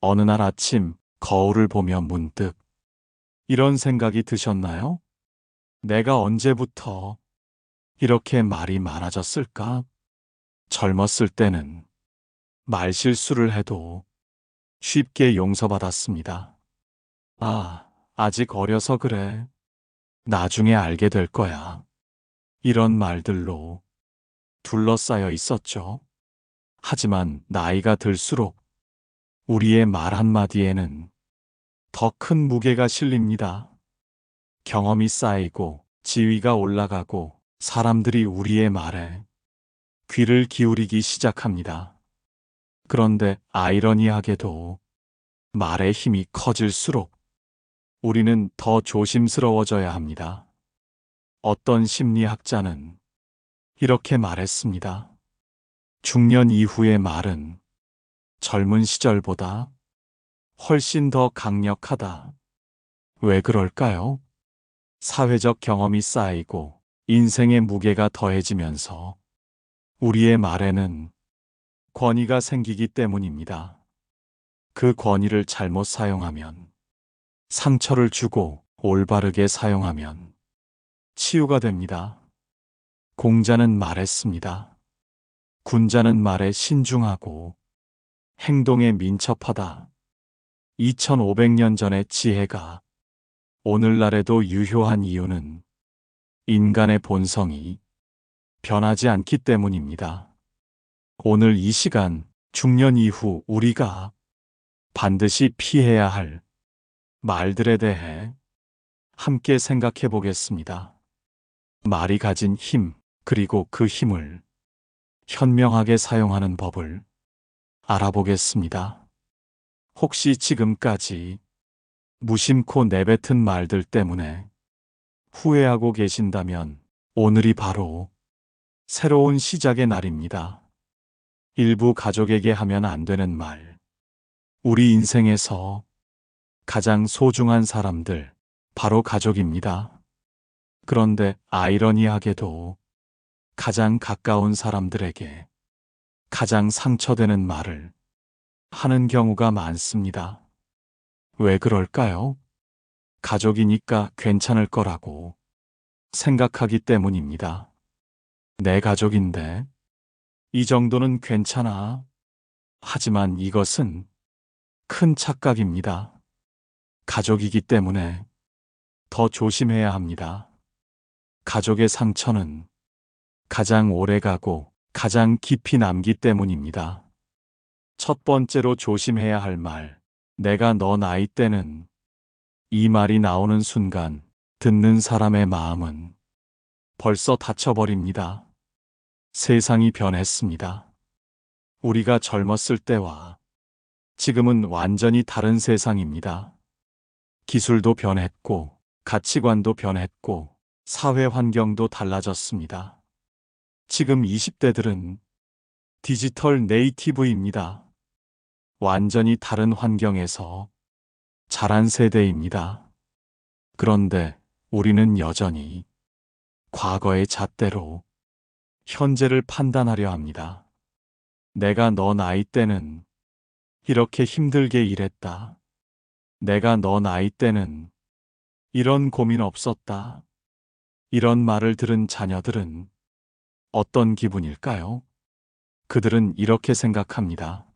어느 날 아침 거울을 보며 문득 이런 생각이 드셨나요? 내가 언제부터 이렇게 말이 많아졌을까? 젊었을 때는 말 실수를 해도 쉽게 용서받았습니다. 아, 아직 어려서 그래. 나중에 알게 될 거야. 이런 말들로 둘러싸여 있었죠. 하지만 나이가 들수록 우리의 말 한마디에는 더 큰 무게가 실립니다. 경험이 쌓이고 지위가 올라가고 사람들이 우리의 말에 귀를 기울이기 시작합니다. 그런데 아이러니하게도 말의 힘이 커질수록 우리는 더 조심스러워져야 합니다. 어떤 심리학자는 이렇게 말했습니다. 중년 이후의 말은 젊은 시절보다 훨씬 더 강력하다. 왜 그럴까요? 사회적 경험이 쌓이고 인생의 무게가 더해지면서 우리의 말에는 권위가 생기기 때문입니다. 그 권위를 잘못 사용하면 상처를 주고 올바르게 사용하면 치유가 됩니다. 공자는 말했습니다. 군자는 말에 신중하고 행동에 민첩하다. 2500년 전의 지혜가 오늘날에도 유효한 이유는 인간의 본성이 변하지 않기 때문입니다. 오늘 이 시간 중년 이후 우리가 반드시 피해야 할 말들에 대해 함께 생각해 보겠습니다. 말이 가진 힘, 그리고 그 힘을 현명하게 사용하는 법을 알아보겠습니다. 혹시 지금까지 무심코 내뱉은 말들 때문에 후회하고 계신다면 오늘이 바로 새로운 시작의 날입니다. 일부 가족에게 하면 안 되는 말. 우리 인생에서 가장 소중한 사람들, 바로 가족입니다. 그런데 아이러니하게도 가장 가까운 사람들에게 가장 상처되는 말을 하는 경우가 많습니다. 왜 그럴까요? 가족이니까 괜찮을 거라고 생각하기 때문입니다. 내 가족인데 이 정도는 괜찮아. 하지만 이것은 큰 착각입니다. 가족이기 때문에 더 조심해야 합니다. 가족의 상처는 가장 오래 가고 가장 깊이 남기 때문입니다. 첫 번째로 조심해야 할 말, 내가 너 나이 때는 이 말이 나오는 순간 듣는 사람의 마음은 벌써 닫혀버립니다. 세상이 변했습니다. 우리가 젊었을 때와 지금은 완전히 다른 세상입니다. 기술도 변했고, 가치관도 변했고, 사회 환경도 달라졌습니다. 지금 20대들은 디지털 네이티브입니다. 완전히 다른 환경에서 자란 세대입니다. 그런데 우리는 여전히 과거의 잣대로 현재를 판단하려 합니다. 내가 너 나이 때는 이렇게 힘들게 일했다. 내가 너 나이 때는 이런 고민 없었다. 이런 말을 들은 자녀들은 어떤 기분일까요? 그들은 이렇게 생각합니다.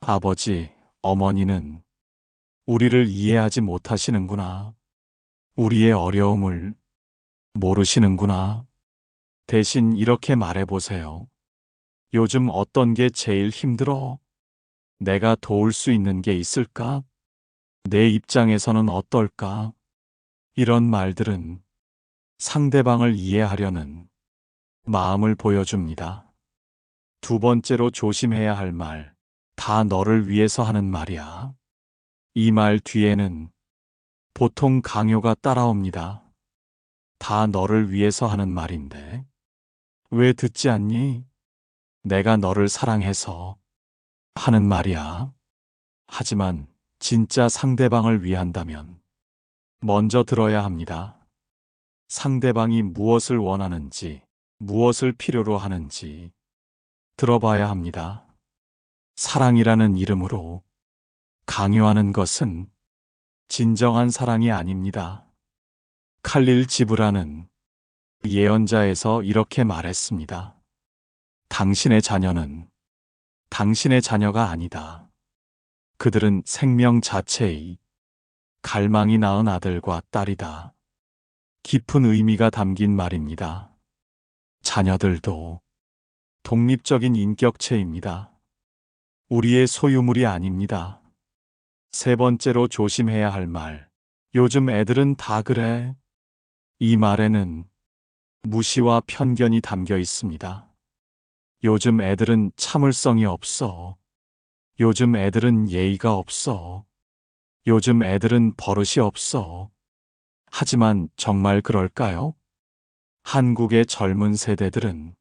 아버지, 어머니는 우리를 이해하지 못하시는구나. 우리의 어려움을 모르시는구나. 대신 이렇게 말해보세요. 요즘 어떤 게 제일 힘들어? 내가 도울 수 있는 게 있을까? 내 입장에서는 어떨까? 이런 말들은 상대방을 이해하려는 마음을 보여줍니다. 두 번째로 조심해야 할 말, 다 너를 위해서 하는 말이야. 이 말 뒤에는 보통 강요가 따라옵니다. 다 너를 위해서 하는 말인데, 왜 듣지 않니? 내가 너를 사랑해서 하는 말이야. 하지만 진짜 상대방을 위한다면 먼저 들어야 합니다. 상대방이 무엇을 원하는지, 무엇을 필요로 하는지 들어봐야 합니다. 사랑이라는 이름으로 강요하는 것은 진정한 사랑이 아닙니다. 칼릴 지브라는 예언자에서 이렇게 말했습니다. 당신의 자녀는 당신의 자녀가 아니다. 그들은 생명 자체의 갈망이 낳은 아들과 딸이다. 깊은 의미가 담긴 말입니다. 자녀들도 독립적인 인격체입니다. 우리의 소유물이 아닙니다. 세 번째로 조심해야 할 말. 요즘 애들은 다 그래. 이 말에는 무시와 편견이 담겨 있습니다. 요즘 애들은 참을성이 없어. 요즘 애들은 예의가 없어. 요즘 애들은 버릇이 없어. 하지만 정말 그럴까요? 한국의 젊은 세대들은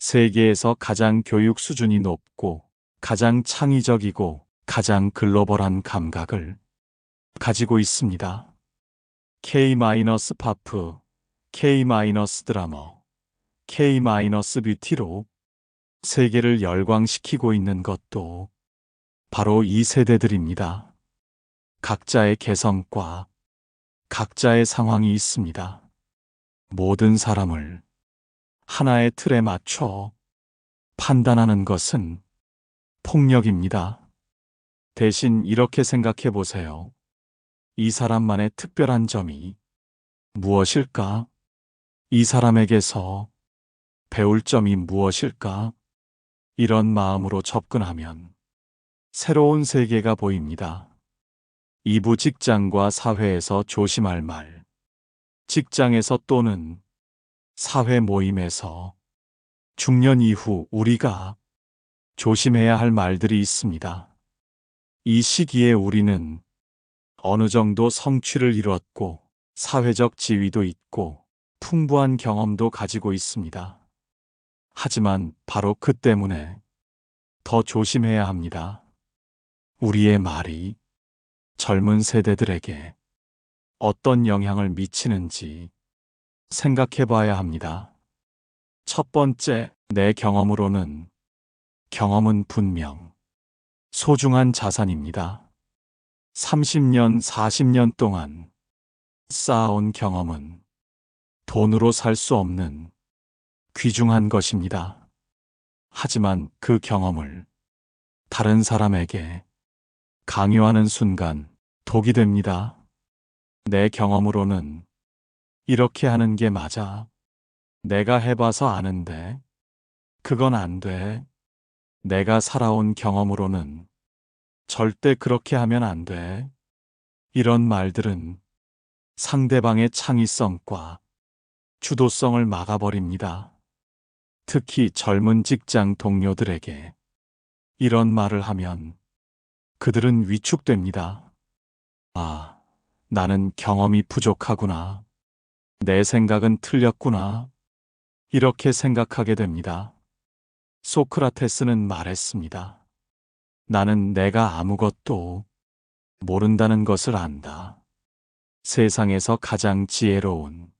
세계에서 가장 교육 수준이 높고 가장 창의적이고 가장 글로벌한 감각을 가지고 있습니다. K-파프, K-드라머, K-뷰티로 세계를 열광시키고 있는 것도 바로 이 세대들입니다. 각자의 개성과 각자의 상황이 있습니다. 모든 사람을 하나의 틀에 맞춰 판단하는 것은 폭력입니다. 대신 이렇게 생각해 보세요. 이 사람만의 특별한 점이 무엇일까? 이 사람에게서 배울 점이 무엇일까? 이런 마음으로 접근하면 새로운 세계가 보입니다. 이부 직장과 사회에서 조심할 말. 직장에서 또는 사회 모임에서 중년 이후 우리가 조심해야 할 말들이 있습니다. 이 시기에 우리는 어느 정도 성취를 이뤘고 사회적 지위도 있고 풍부한 경험도 가지고 있습니다. 하지만 바로 그 때문에 더 조심해야 합니다. 우리의 말이 젊은 세대들에게 어떤 영향을 미치는지 생각해 봐야 합니다. 첫 번째, 내 경험으로는 경험은 분명 소중한 자산입니다. 30년, 40년 동안 쌓아온 경험은 돈으로 살 수 없는 귀중한 것입니다. 하지만 그 경험을 다른 사람에게 강요하는 순간 독이 됩니다. 내 경험으로는 이렇게 하는 게 맞아. 내가 해봐서 아는데. 그건 안 돼. 내가 살아온 경험으로는 절대 그렇게 하면 안 돼. 이런 말들은 상대방의 창의성과 주도성을 막아버립니다. 특히 젊은 직장 동료들에게 이런 말을 하면 그들은 위축됩니다. 아, 나는 경험이 부족하구나. 내 생각은 틀렸구나. 이렇게 생각하게 됩니다. 소크라테스는 말했습니다. 나는 내가 아무것도 모른다는 것을 안다. 세상에서 가장 지혜로운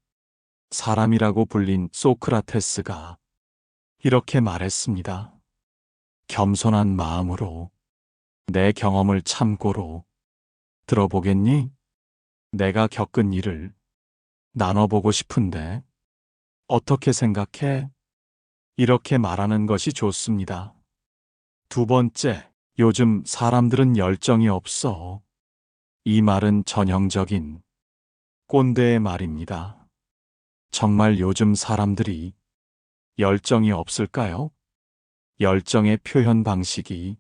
사람이라고 불린 소크라테스가 이렇게 말했습니다. 겸손한 마음으로 내 경험을 참고로 들어보겠니? 내가 겪은 일을 나눠보고 싶은데 어떻게 생각해? 이렇게 말하는 것이 좋습니다. 두 번째, 요즘 사람들은 열정이 없어. 이 말은 전형적인 꼰대의 말입니다. 정말 요즘 사람들이 열정이 없을까요? 열정의 표현 방식이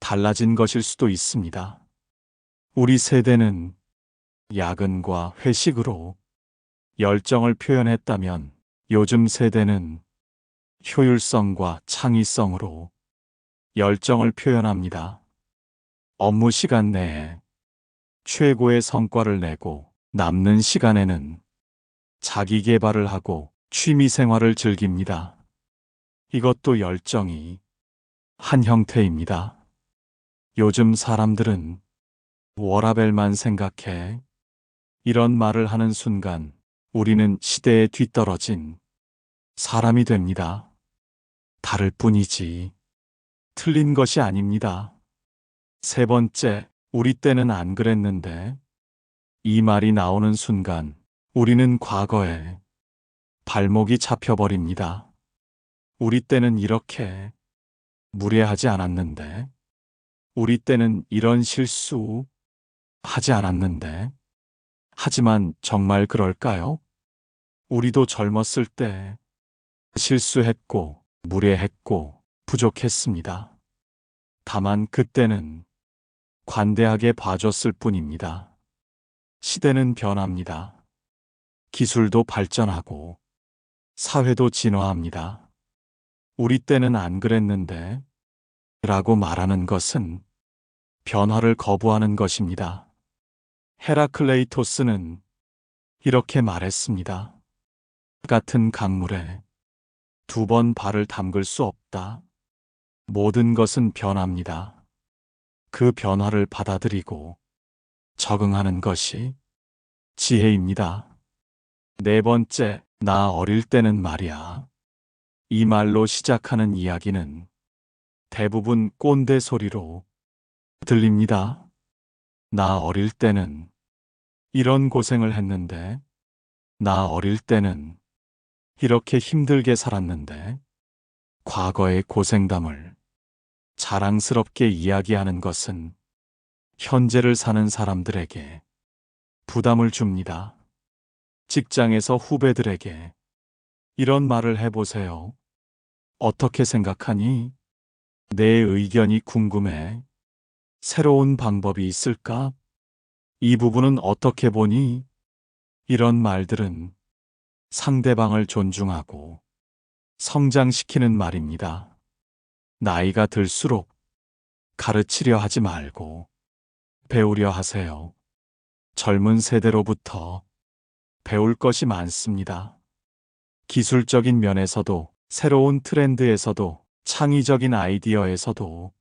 달라진 것일 수도 있습니다. 우리 세대는 야근과 회식으로 열정을 표현했다면 요즘 세대는 효율성과 창의성으로 열정을 표현합니다. 업무 시간 내에 최고의 성과를 내고 남는 시간에는 자기 개발을 하고 취미 생활을 즐깁니다. 이것도 열정이 한 형태입니다. 요즘 사람들은 워라벨만 생각해. 이런 말을 하는 순간 우리는 시대에 뒤떨어진 사람이 됩니다. 다를 뿐이지. 틀린 것이 아닙니다. 세 번째, 우리 때는 안 그랬는데. 이 말이 나오는 순간 우리는 과거에 발목이 잡혀버립니다. 우리 때는 이렇게 무례하지 않았는데. 우리 때는 이런 실수 하지 않았는데. 하지만 정말 그럴까요? 우리도 젊었을 때 실수했고, 무례했고, 부족했습니다. 다만 그때는 관대하게 봐줬을 뿐입니다. 시대는 변합니다. 기술도 발전하고, 사회도 진화합니다. 우리 때는 안 그랬는데, 라고 말하는 것은 변화를 거부하는 것입니다. 헤라클레이토스는 이렇게 말했습니다. 같은 강물에 두 번 발을 담글 수 없다. 모든 것은 변합니다. 그 변화를 받아들이고 적응하는 것이 지혜입니다. 네 번째, 나 어릴 때는 말이야. 이 말로 시작하는 이야기는 대부분 꼰대 소리로 들립니다. 나 어릴 때는 이런 고생을 했는데, 나 어릴 때는 이렇게 힘들게 살았는데, 과거의 고생담을 자랑스럽게 이야기하는 것은 현재를 사는 사람들에게 부담을 줍니다. 직장에서 후배들에게 이런 말을 해보세요. 어떻게 생각하니? 내 의견이 궁금해. 새로운 방법이 있을까? 이 부분은 어떻게 보니? 이런 말들은 상대방을 존중하고 성장시키는 말입니다. 나이가 들수록 가르치려 하지 말고 배우려 하세요. 젊은 세대로부터 배울 것이 많습니다. 기술적인 면에서도 새로운 트렌드에서도 창의적인 아이디어에서도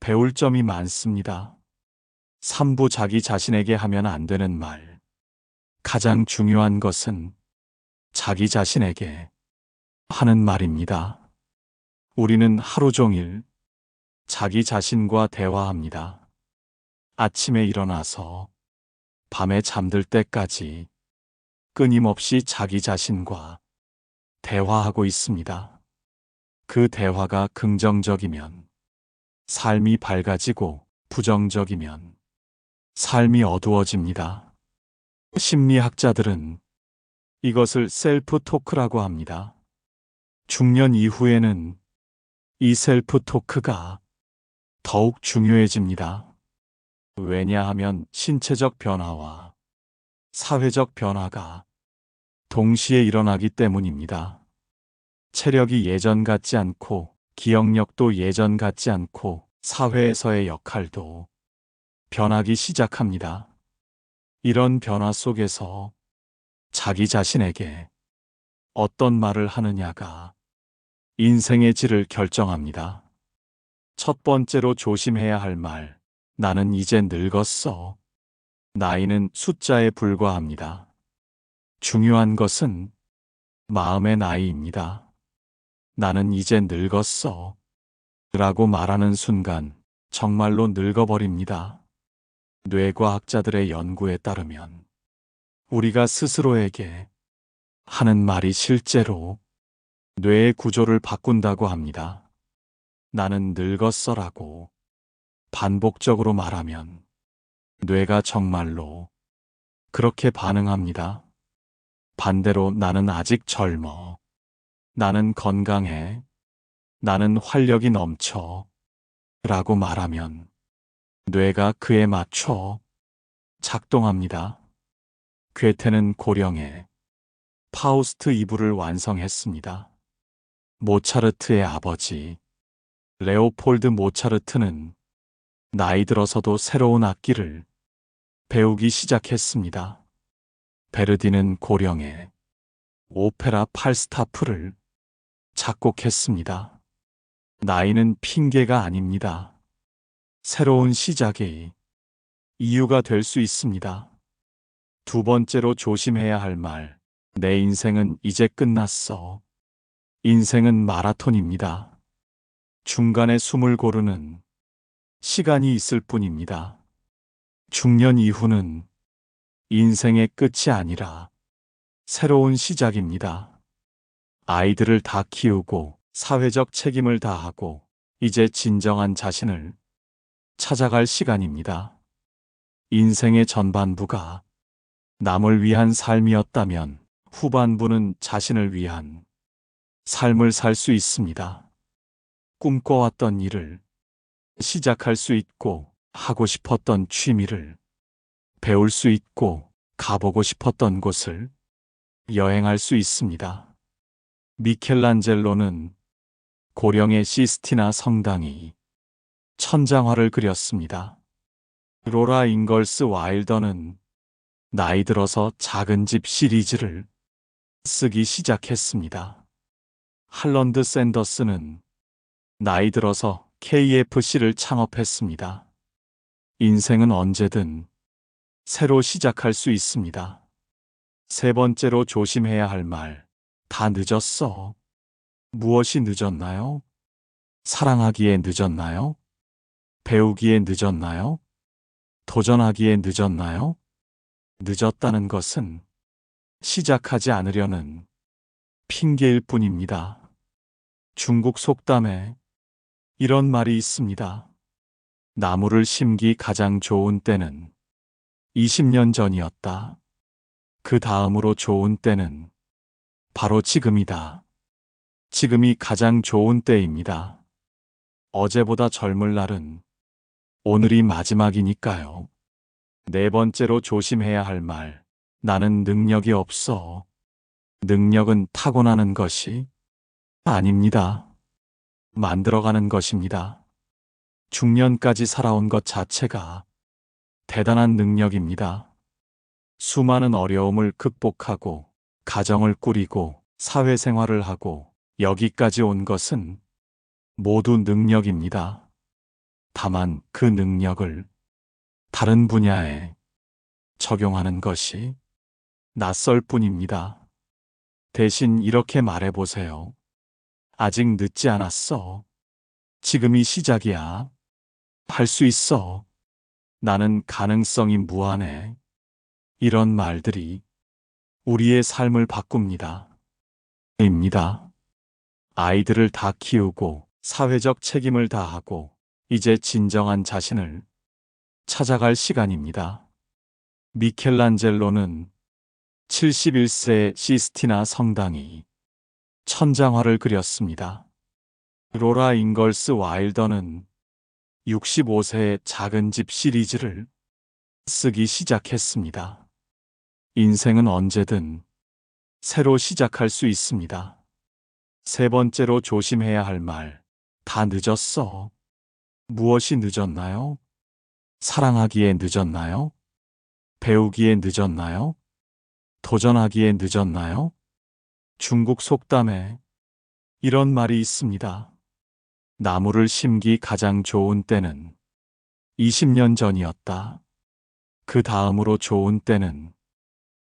배울 점이 많습니다. 3부 자기 자신에게 하면 안 되는 말. 가장 중요한 것은 자기 자신에게 하는 말입니다. 우리는 하루 종일 자기 자신과 대화합니다. 아침에 일어나서 밤에 잠들 때까지 끊임없이 자기 자신과 대화하고 있습니다. 그 대화가 긍정적이면 삶이 밝아지고 부정적이면 삶이 어두워집니다. 심리학자들은 이것을 셀프 토크라고 합니다. 중년 이후에는 이 셀프 토크가 더욱 중요해집니다. 왜냐하면 신체적 변화와 사회적 변화가 동시에 일어나기 때문입니다. 체력이 예전 같지 않고 기억력도 예전 같지 않고 사회에서의 역할도 변하기 시작합니다. 이런 변화 속에서 자기 자신에게 어떤 말을 하느냐가 인생의 질을 결정합니다. 첫 번째로 조심해야 할 말, 나는 이제 늙었어. 나이는 숫자에 불과합니다. 중요한 것은 마음의 나이입니다. 나는 이제 늙었어. 라고 말하는 순간 정말로 늙어버립니다. 뇌과학자들의 연구에 따르면 우리가 스스로에게 하는 말이 실제로 뇌의 구조를 바꾼다고 합니다. 나는 늙었어라고 반복적으로 말하면 뇌가 정말로 그렇게 반응합니다. 반대로 나는 아직 젊어. 나는 건강해. 나는 활력이 넘쳐. 라고 말하면 뇌가 그에 맞춰 작동합니다. 괴테는 고령에 파우스트 이부를 완성했습니다. 모차르트의 아버지 레오폴드 모차르트는 나이 들어서도 새로운 악기를 배우기 시작했습니다. 베르디는 고령에 오페라 팔스타프를 작곡했습니다. 나이는 핑계가 아닙니다. 새로운 시작의 이유가 될 수 있습니다. 두 번째로 조심해야 할 말, 내 인생은 이제 끝났어. 인생은 마라톤입니다. 중간에 숨을 고르는 시간이 있을 뿐입니다. 중년 이후는 인생의 끝이 아니라 새로운 시작입니다. 아이들을 다 키우고 사회적 책임을 다하고 이제 진정한 자신을 찾아갈 시간입니다. 인생의 전반부가 남을 위한 삶이었다면 후반부는 자신을 위한 삶을 살 수 있습니다. 꿈꿔왔던 일을 시작할 수 있고 하고 싶었던 취미를 배울 수 있고 가보고 싶었던 곳을 여행할 수 있습니다. 미켈란젤로는 고령의 시스티나 성당이 천장화를 그렸습니다. 로라 잉걸스 와일더는 나이 들어서 작은 집 시리즈를 쓰기 시작했습니다. 할런드 샌더스는 나이 들어서 KFC를 창업했습니다. 인생은 언제든 새로 시작할 수 있습니다. 세 번째로 조심해야 할 말. 다 늦었어. 무엇이 늦었나요? 사랑하기에 늦었나요? 배우기에 늦었나요? 도전하기에 늦었나요? 늦었다는 것은 시작하지 않으려는 핑계일 뿐입니다. 중국 속담에 이런 말이 있습니다. 나무를 심기 가장 좋은 때는 20년 전이었다. 그 다음으로 좋은 때는 바로 지금이다. 지금이 가장 좋은 때입니다. 어제보다 젊을 날은 오늘이 마지막이니까요. 네 번째로 조심해야 할 말. 나는 능력이 없어. 능력은 타고나는 것이 아닙니다. 만들어가는 것입니다. 중년까지 살아온 것 자체가 대단한 능력입니다. 수많은 어려움을 극복하고 가정을 꾸리고 사회생활을 하고 여기까지 온 것은 모두 능력입니다. 다만 그 능력을 다른 분야에 적용하는 것이 낯설 뿐입니다. 대신 이렇게 말해보세요. 아직 늦지 않았어. 지금이 시작이야. 할 수 있어. 나는 가능성이 무한해. 이런 말들이 우리의 삶을 바꿉니다. 입니다. 아이들을 다 키우고 사회적 책임을 다하고 이제 진정한 자신을 찾아갈 시간입니다. 미켈란젤로는 71세 시스티나 성당이 천장화를 그렸습니다. 로라 잉걸스 와일더는 65세의 작은 집 시리즈를 쓰기 시작했습니다. 인생은 언제든 새로 시작할 수 있습니다. 세 번째로 조심해야 할 말. 다 늦었어. 무엇이 늦었나요? 사랑하기에 늦었나요? 배우기에 늦었나요? 도전하기에 늦었나요? 중국 속담에 이런 말이 있습니다. 나무를 심기 가장 좋은 때는 20년 전이었다. 그 다음으로 좋은 때는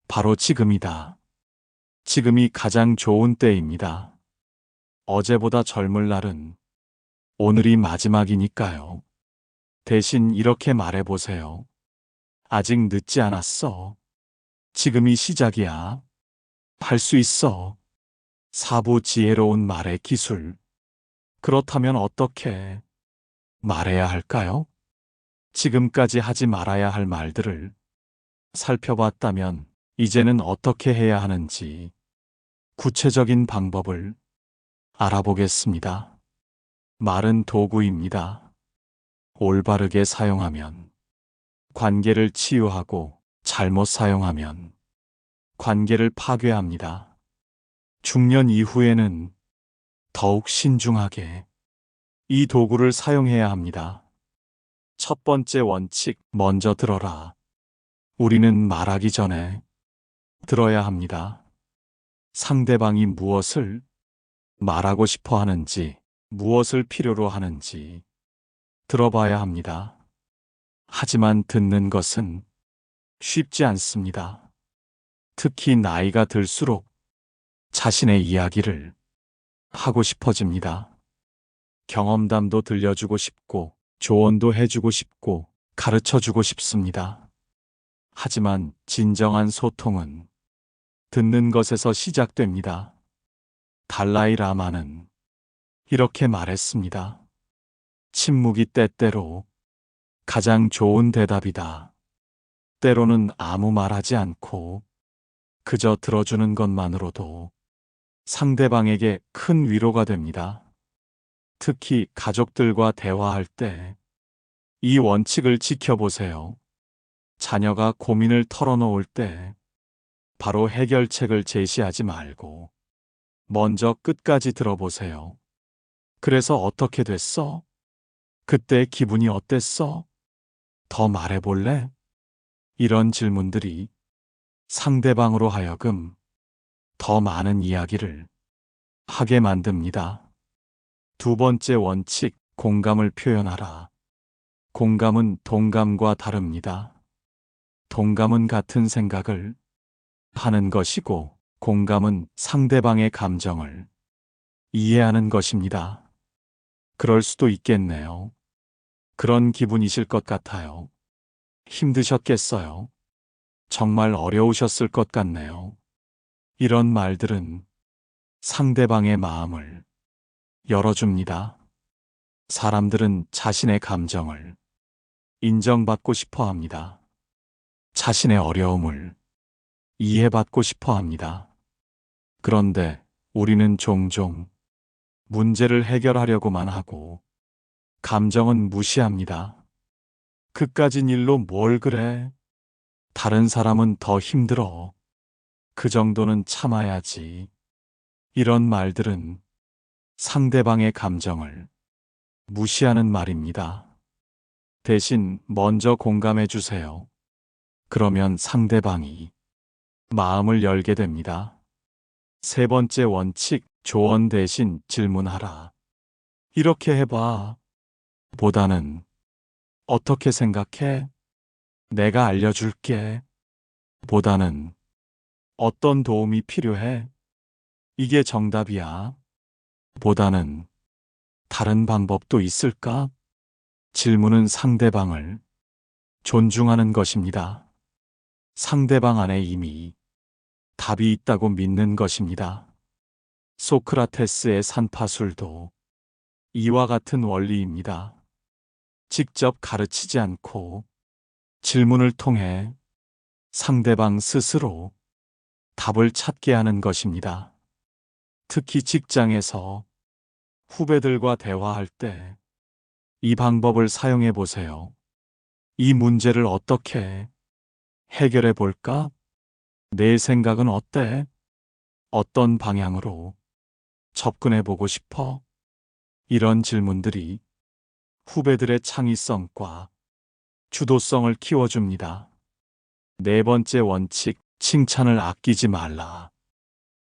바로 지금이다. 지금이 가장 좋은 때입니다. 어제보다 젊을 날은 오늘이 마지막이니까요. 대신 이렇게 말해보세요. 아직 늦지 않았어. 지금이 시작이야. 할 수 있어. 사부 지혜로운 말의 기술. 그렇다면 어떻게 말해야 할까요? 지금까지 하지 말아야 할 말들을 살펴봤다면 이제는 어떻게 해야 하는지 구체적인 방법을 알아보겠습니다. 말은 도구입니다. 올바르게 사용하면 관계를 치유하고 잘못 사용하면 관계를 파괴합니다. 중년 이후에는 더욱 신중하게 이 도구를 사용해야 합니다. 첫 번째 원칙, 먼저 들어라. 우리는 말하기 전에 들어야 합니다. 상대방이 무엇을 말하고 싶어 하는지, 무엇을 필요로 하는지 들어봐야 합니다. 하지만 듣는 것은 쉽지 않습니다. 특히 나이가 들수록 자신의 이야기를 하고 싶어집니다. 경험담도 들려주고 싶고 조언도 해주고 싶고 가르쳐 주고 싶습니다. 하지만 진정한 소통은 듣는 것에서 시작됩니다. 달라이 라마는 이렇게 말했습니다. 침묵이 때때로 가장 좋은 대답이다. 때로는 아무 말하지 않고 그저 들어주는 것만으로도 상대방에게 큰 위로가 됩니다. 특히 가족들과 대화할 때 이 원칙을 지켜보세요. 자녀가 고민을 털어놓을 때 바로 해결책을 제시하지 말고 먼저 끝까지 들어보세요. 그래서 어떻게 됐어? 그때 기분이 어땠어? 더 말해볼래? 이런 질문들이 상대방으로 하여금 더 많은 이야기를 하게 만듭니다. 두 번째 원칙, 공감을 표현하라. 공감은 동감과 다릅니다. 동감은 같은 생각을 하는 것이고, 공감은 상대방의 감정을 이해하는 것입니다. 그럴 수도 있겠네요. 그런 기분이실 것 같아요. 힘드셨겠어요. 정말 어려우셨을 것 같네요. 이런 말들은 상대방의 마음을 열어줍니다. 사람들은 자신의 감정을 인정받고 싶어 합니다. 자신의 어려움을 이해받고 싶어 합니다. 그런데 우리는 종종 문제를 해결하려고만 하고 감정은 무시합니다. 그까진 일로 뭘 그래? 다른 사람은 더 힘들어. 그 정도는 참아야지. 이런 말들은 상대방의 감정을 무시하는 말입니다. 대신 먼저 공감해 주세요. 그러면 상대방이 마음을 열게 됩니다. 세 번째 원칙, 조언 대신 질문하라. 이렇게 해봐. 보다는 어떻게 생각해? 내가 알려줄게. 보다는 어떤 도움이 필요해? 이게 정답이야. 보다는 다른 방법도 있을까? 질문은 상대방을 존중하는 것입니다. 상대방 안에 이미 답이 있다고 믿는 것입니다. 소크라테스의 산파술도 이와 같은 원리입니다. 직접 가르치지 않고 질문을 통해 상대방 스스로 답을 찾게 하는 것입니다. 특히 직장에서 후배들과 대화할 때 이 방법을 사용해 보세요. 이 문제를 어떻게 해결해 볼까? 내 생각은 어때? 어떤 방향으로 접근해 보고 싶어? 이런 질문들이 후배들의 창의성과 주도성을 키워줍니다. 네 번째 원칙, 칭찬을 아끼지 말라.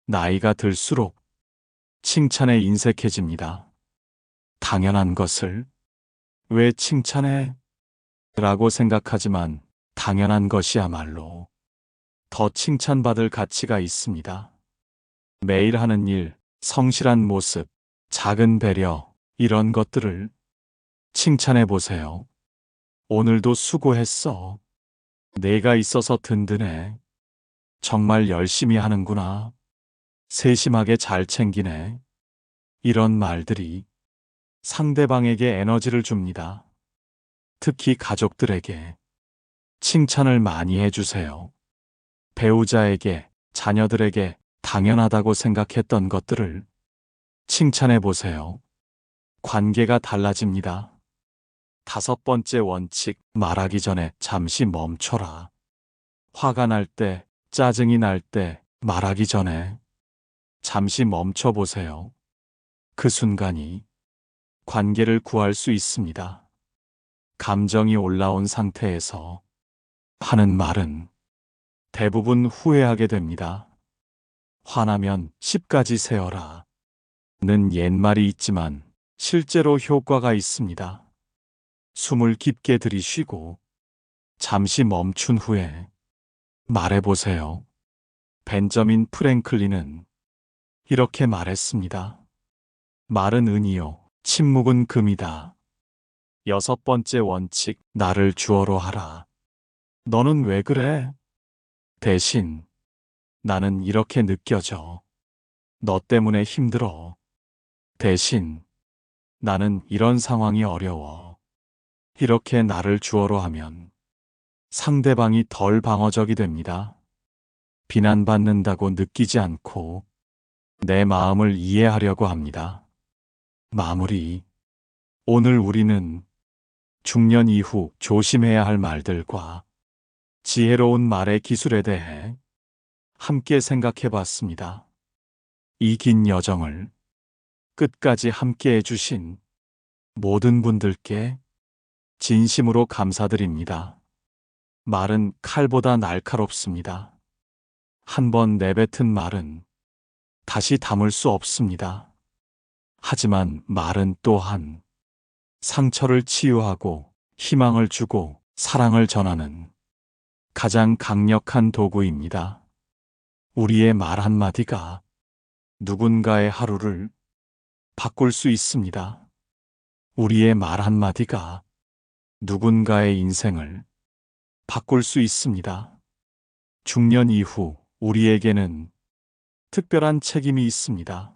나이가 들수록 칭찬에 인색해집니다. 당연한 것을 왜 칭찬해? 라고 생각하지만 당연한 것이야말로 더 칭찬받을 가치가 있습니다. 매일 하는 일, 성실한 모습, 작은 배려, 이런 것들을 칭찬해 보세요. 오늘도 수고했어. 내가 있어서 든든해. 정말 열심히 하는구나. 세심하게 잘 챙기네. 이런 말들이 상대방에게 에너지를 줍니다. 특히 가족들에게 칭찬을 많이 해주세요. 배우자에게, 자녀들에게 당연하다고 생각했던 것들을 칭찬해 보세요. 관계가 달라집니다. 다섯 번째 원칙, 말하기 전에 잠시 멈춰라. 화가 날 때, 짜증이 날 때, 말하기 전에 잠시 멈춰 보세요. 그 순간이 관계를 구할 수 있습니다. 감정이 올라온 상태에서 하는 말은 대부분 후회하게 됩니다. 화나면 10가지 세어라. 는 옛말이 있지만 실제로 효과가 있습니다. 숨을 깊게 들이쉬고 잠시 멈춘 후에 말해보세요. 벤저민 프랭클린은 이렇게 말했습니다. 말은 은이요, 침묵은 금이다. 여섯 번째 원칙, 나를 주어로 하라. 너는 왜 그래? 대신, 나는 이렇게 느껴져. 너 때문에 힘들어. 대신, 나는 이런 상황이 어려워. 이렇게 나를 주어로 하면 상대방이 덜 방어적이 됩니다. 비난받는다고 느끼지 않고 내 마음을 이해하려고 합니다. 마무리. 오늘 우리는 중년 이후 조심해야 할 말들과 지혜로운 말의 기술에 대해 함께 생각해 봤습니다. 이 긴 여정을 끝까지 함께 해주신 모든 분들께 진심으로 감사드립니다. 말은 칼보다 날카롭습니다. 한 번 내뱉은 말은 다시 담을 수 없습니다. 하지만 말은 또한 상처를 치유하고 희망을 주고 사랑을 전하는 가장 강력한 도구입니다. 우리의 말 한마디가 누군가의 하루를 바꿀 수 있습니다. 우리의 말 한마디가 누군가의 인생을 바꿀 수 있습니다. 중년 이후 우리에게는 특별한 책임이 있습니다.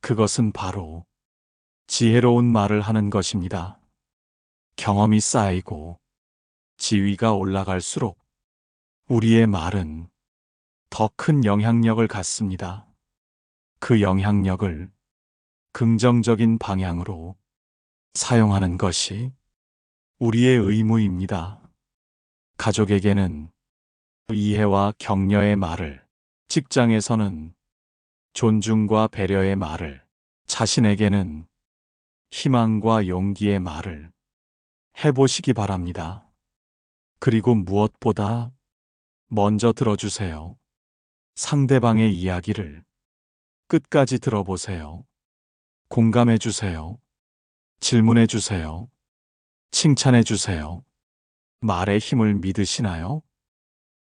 그것은 바로 지혜로운 말을 하는 것입니다. 경험이 쌓이고 지위가 올라갈수록 우리의 말은 더 큰 영향력을 갖습니다. 그 영향력을 긍정적인 방향으로 사용하는 것이 우리의 의무입니다. 가족에게는 이해와 격려의 말을, 직장에서는 존중과 배려의 말을, 자신에게는 희망과 용기의 말을 해보시기 바랍니다. 그리고 무엇보다 먼저 들어주세요. 상대방의 이야기를 끝까지 들어보세요. 공감해 주세요. 질문해 주세요. 칭찬해 주세요. 말의 힘을 믿으시나요?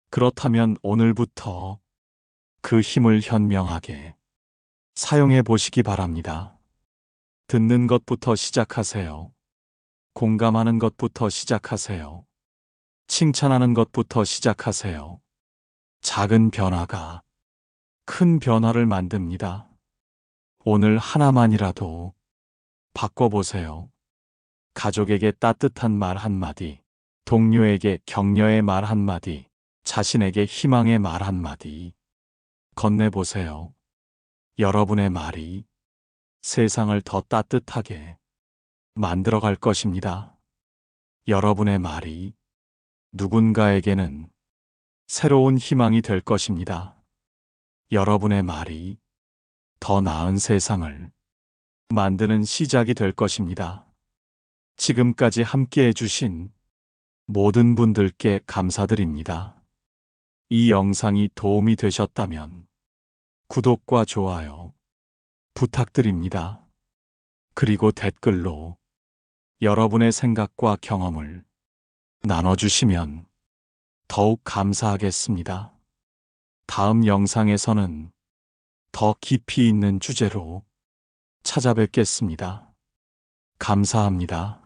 그렇다면 오늘부터 그 힘을 현명하게 사용해 보시기 바랍니다. 듣는 것부터 시작하세요. 공감하는 것부터 시작하세요. 칭찬하는 것부터 시작하세요. 작은 변화가 큰 변화를 만듭니다. 오늘 하나만이라도 바꿔보세요. 가족에게 따뜻한 말 한마디, 동료에게 격려의 말 한마디, 자신에게 희망의 말 한마디 건네보세요. 여러분의 말이 세상을 더 따뜻하게 만들어갈 것입니다. 여러분의 말이 누군가에게는 새로운 희망이 될 것입니다. 여러분의 말이 더 나은 세상을 만드는 시작이 될 것입니다. 지금까지 함께 해주신 모든 분들께 감사드립니다. 이 영상이 도움이 되셨다면 구독과 좋아요 부탁드립니다. 그리고 댓글로 여러분의 생각과 경험을 나눠주시면 더욱 감사하겠습니다. 다음 영상에서는 더 깊이 있는 주제로 찾아뵙겠습니다. 감사합니다.